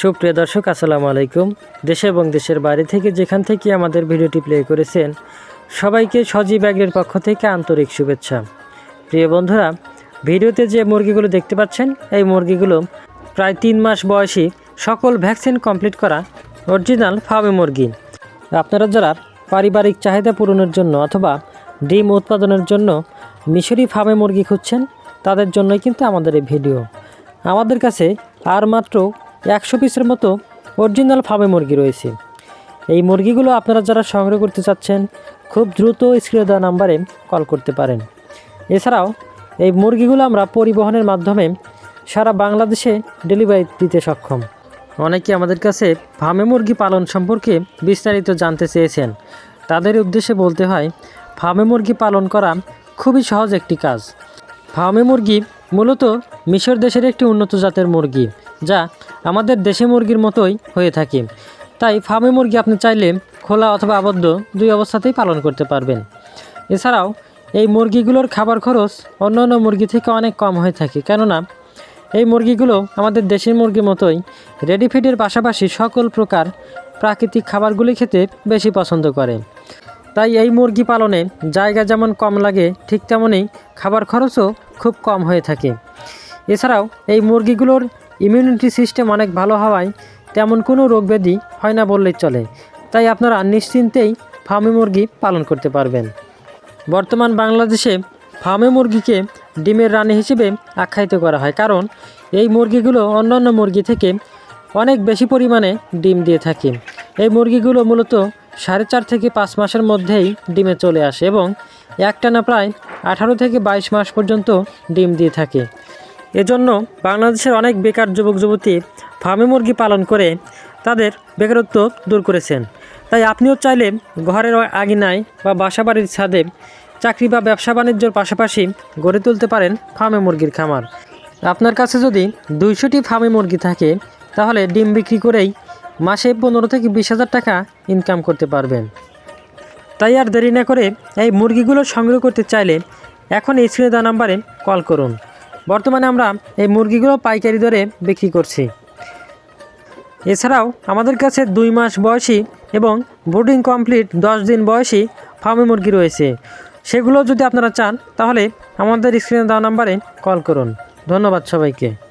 সুপ্রিয় দর্শক, আসসালামু আলাইকুম। দেশে এবং দেশের বাইরে থেকে যেখান থেকে আমাদের ভিডিওটি প্লে করেছেন, সবাইকে সজীব ব্যাগের পক্ষ থেকে আন্তরিক শুভেচ্ছা। প্রিয় বন্ধুরা, ভিডিওতে যে মুরগিগুলো দেখতে পাচ্ছেন, এই মুরগিগুলো প্রায় তিন মাস বয়সী সকল ভ্যাকসিন কমপ্লিট করা অরিজিনাল ফার্মে মুরগি। আপনারা যারা পারিবারিক চাহিদা পূরণের জন্য অথবা ডিম উৎপাদনের জন্য মিশরি ফার্মে মুরগি খুঁজছেন, তাদের জন্যই কিন্তু আমাদের এই ভিডিও। আমাদের কাছে আর মাত্র একশো পিসের মতো অরিজিনাল ফার্মে মুরগি রয়েছে। এই মুরগিগুলো আপনারা যারা সংগ্রহ করতে চাচ্ছেন, খুব দ্রুত স্ক্রিনে দেওয়া নাম্বারে কল করতে পারেন। এছাড়াও, এই মুরগিগুলো আমরা পরিবহনের মাধ্যমে সারা বাংলাদেশে ডেলিভারি দিতে সক্ষম। অনেকে আমাদের কাছে ফার্মে মুরগি পালন সম্পর্কে বিস্তারিত জানতে চেয়েছেন। তাদের উদ্দেশ্যে বলতে হয় ফার্মে মুরগি পালন করা খুবই সহজ একটি কাজ। ফার্মে মুরগি মূলত মিশর দেশের একটি উন্নত জাতের মুরগি, যা আমাদের দেশি মুরগির মতোই হয়ে থাকে। তাই ফার্মে মুরগি আপনি চাইলে খোলা অথবা আবদ্ধ দুই অবস্থাতেই পালন করতে পারবেন। এছাড়াও এই মুরগিগুলোর খাবার খরচ অন্যান্য মুরগি থেকে অনেক কম হয়ে থাকে, কেননা এই মুরগিগুলো আমাদের দেশি মুরগির মতোই রেডি ফিডের পাশাপাশি সকল প্রকার প্রাকৃতিক খাবারগুলি খেতে বেশি পছন্দ করে। তাই এই মুরগি পালনে জায়গা যেমন কম লাগে, ঠিক তেমনই খাবার খরচও খুব কম হয়ে থাকে। এছাড়াও এই মুরগিগুলোর ইমিউনিটি সিস্টেম অনেক ভালো হওয়ায় তেমন কোনো রোগ ব্যাধি হয় না বললেই চলে। তাই আপনারা নিশ্চিন্তেই ফার্মে মুরগি পালন করতে পারবেন। বর্তমান বাংলাদেশে ফার্মে মুরগিকে ডিমের রানী হিসেবে আখ্যায়িত করা হয়, কারণ এই মুরগিগুলো অন্যান্য মুরগি থেকে অনেক বেশি পরিমাণে ডিম দিয়ে থাকে। এই মুরগিগুলো মূলত সাড়ে চার থেকে পাঁচ মাসের মধ্যেই ডিমে চলে আসে এবং একটানা প্রায় আঠারো থেকে বাইশ মাস পর্যন্ত ডিম দিয়ে থাকে। এজন্য বাংলাদেশের অনেক বেকার যুবক যুবতী ফার্মে মুরগি পালন করে তাদের বেকারত্ব দূর করেছেন। তাই আপনিও চাইলে ঘরের আঙিনায় বা বাসাবাড়ির ছাদে চাকরি বা ব্যবসা বাণিজ্যর পাশাপাশি গড়ে তুলতে পারেন ফার্মে মুরগির খামার। আপনার কাছে যদি দুইশোটি ফার্মে মুরগি থাকে, তাহলে ডিম বিক্রি করেই মাসে পনেরো থেকে বিশ হাজার টাকা ইনকাম করতে পারবেন। তাই আর দেরি না করে এই মুরগিগুলো সংগ্রহ করতে চাইলে এখন এই স্ক্রিনে দেওয়া নাম্বারে কল করুন। বর্তমানে আমরা এই মুরগিগুলো পাইকারি দরে বিক্রি করছি। এছাড়াও আমাদের কাছে দুই মাস বয়সী এবং বোর্ডিং কমপ্লিট দশ দিন বয়সী ফার্মি মুরগি রয়েছে। সেগুলো যদি আপনারা চান, তাহলে আমাদের স্ক্রিনে দেওয়া নাম্বারে কল করুন। ধন্যবাদ সবাইকে।